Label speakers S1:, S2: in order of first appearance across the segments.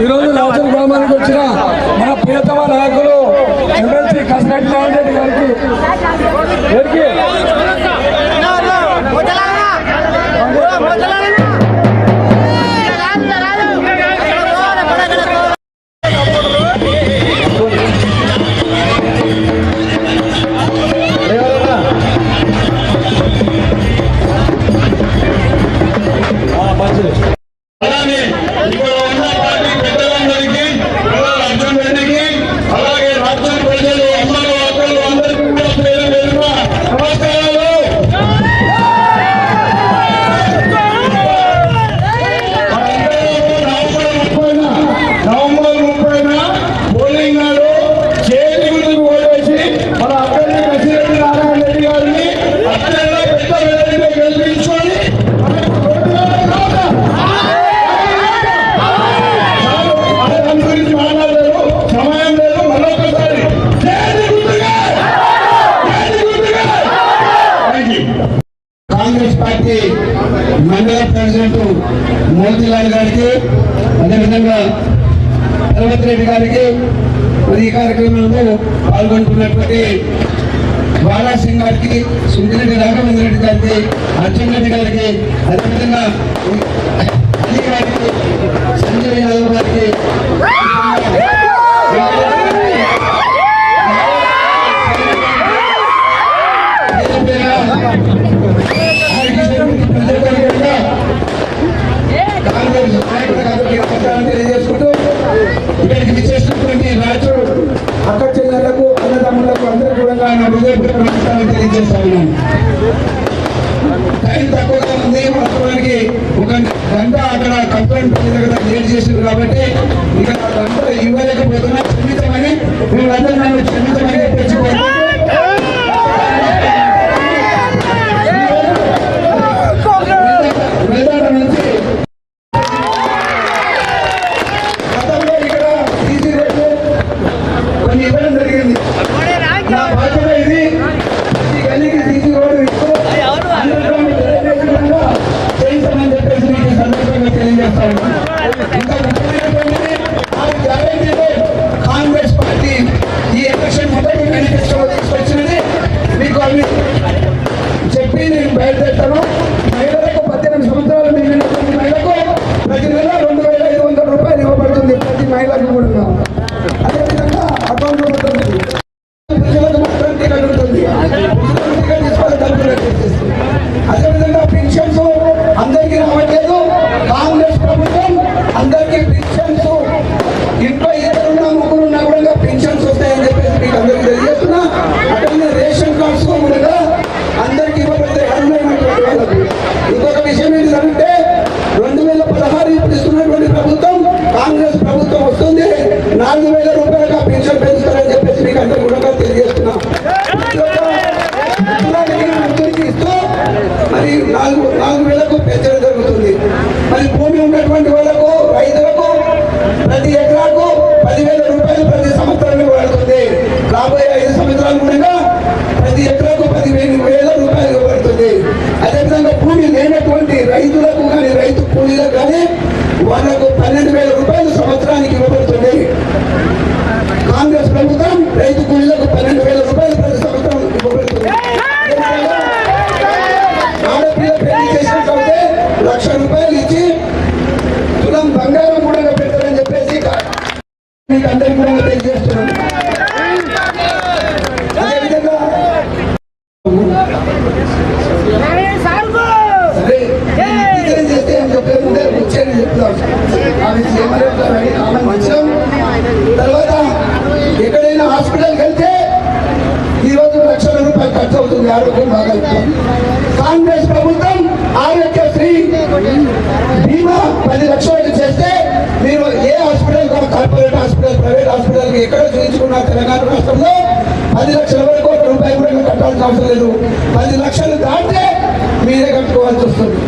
S1: ఈరోజు రాజన్ గ్రామానికి వచ్చిన మన ప్రియతమ నాయకులు ఎమ్మెల్సీ కసిరెడ్డి నారాయణ రెడ్డి గారికి మండల ప్రెసిడెంట్ మోతిలాల్ గారికి అదేవిధంగా రేవంత్ రెడ్డి గారికి మరి ఈ కార్యక్రమంలో పాల్గొంటున్నటువంటి బాలాసింగ్ గారికి సుందిరెడ్డి రాఘవేంద్ర రెడ్డి గారికి అర్జున్ రెడ్డి గారికి అదేవిధంగా సంజయ్ యాదవ్ గారికి ఇక్కడికి విచ్చేసినటువంటి రాజు అక్క చెల్లెళ్ళకు అన్నదమ్ములకు అందరూ కూడా ఆయన హృదయపూర్వక నమస్కారం తెలియజేస్తా టైం తక్కువగా ఉంది వాస్తవానికి ఒక గంట అక్కడ కంప్లైంట్ దగ్గర లేట్ చేసింది కాబట్టి ఇక అందరూ ఇవ్వలేకపోతున్నా క్షమితమని మేమందరూ నన్ను క్షమితమని తెచ్చుకోవాలి కూడా బీమా పది లక్షలు చేస్తే మీరు ఏ hospital corporate hospital private hospital ఎక్కడ చూపించుకున్న తెలంగాణ రాష్ట్రంలో పది లక్షల వరకు ఒక రూపాయి కూడా మీరు కట్టాల్సిన అవసరం లేదు. పది లక్షలు దాటితే మీరే కట్టుకోవాల్సి వస్తుంది.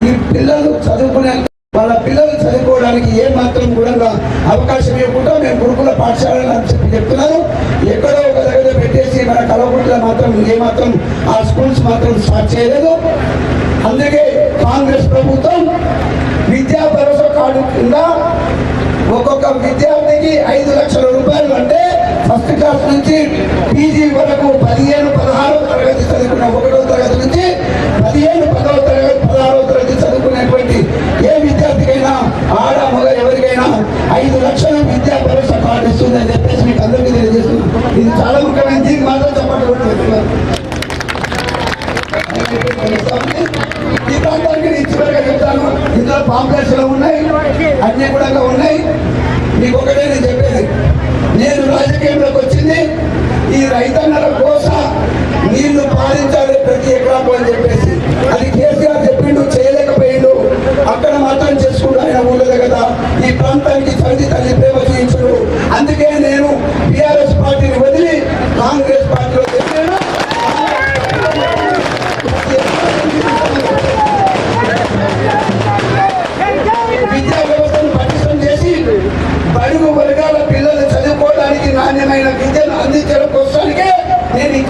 S1: ఈ పిల్లలు చదువుకునే వాళ్ళ పిల్లలు చదువుకోవడానికి ఏ మాత్రం కూడా అవకాశం ఇవ్వకుండా మేము గురుకుల పాఠశాలలు అని చెప్పి చెప్తున్నాను ఎక్కడో ఒక దగ్గర పెట్టేసి మన కలవకుంట్లో మాత్రం ఏ మాత్రం ఆ స్కూల్స్ మాత్రం స్టార్ట్ చేయలేదు. అందుకే కాంగ్రెస్ ప్రభుత్వం విద్యా భరోసా కార్డు కింద ఒక్కొక్క విద్యార్థికి ఐదు లక్షల రూపాయలు అంటే ఫస్ట్ నుంచి పీజీ వరకు పదిహేను పదహారు తరగతి చదువుకున్న ఒకటో తరగతి పాంప్లెట్స్లో ఉన్నాయి అన్ని కూడా ఉన్నాయి. మీకు ఒకటే నేను చెప్పేది. నేను రాజకీయంలోకి వచ్చింది ఈ రైతన్నల కోస నీళ్ళు పాలించాలి ప్రతి ఎకరాకు అని చెప్పేసి. అది కేసీఆర్ చెప్పిండు చేయలేకపోయిండు. అక్కడ మాత్రం చేసుకుంటూ ఆయన ఉండదు కదా. ఈ ప్రాంతానికి చదివి తల్లి ప్రేమ చూపించుడు. అందుకే నేను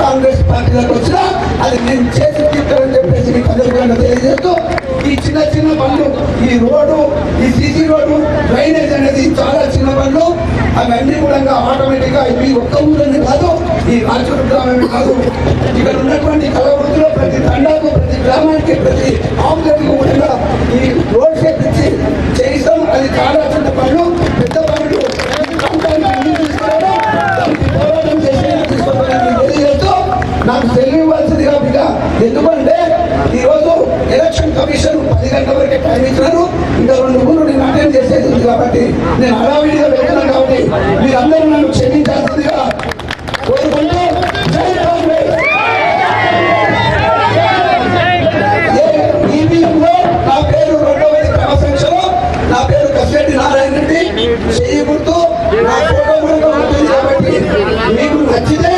S1: కాంగ్రెస్ పార్టీలోకి వచ్చిన అది నేను చేసి తీర్చాలని చెప్పేసి మీకు అందరికీ తెలియజేస్తూ ఈ చిన్న చిన్న పనులు ఈ రోడ్డు ఈ సిసి రోడ్డు డ్రైనేజ్ అనేది చాలా చిన్న పనులు అవన్నీ కూడా ఆటోమేటిక్గా ఒక్క ఊరని కాదు ఈ రాజకీయ గ్రామమే కాదు. ఇక్కడ ఉన్నటువంటి కళవృత్తిలో ప్రతి తండాకు ప్రతి గ్రామానికి ప్రతి ఆంబులెంట్ కూడా మీరందరూ నన్ను క్షమించాల్సిందిగా కోరుకుంటూ నా పేరు రెండవది క్రమ సంఖ్యలో నా పేరు కసిరెడ్డి నారాయణ రెడ్డి. చెయ్యి గుర్తు నా ఫోటో కూడా ఉంటుంది కాబట్టి మీకు నచ్చితే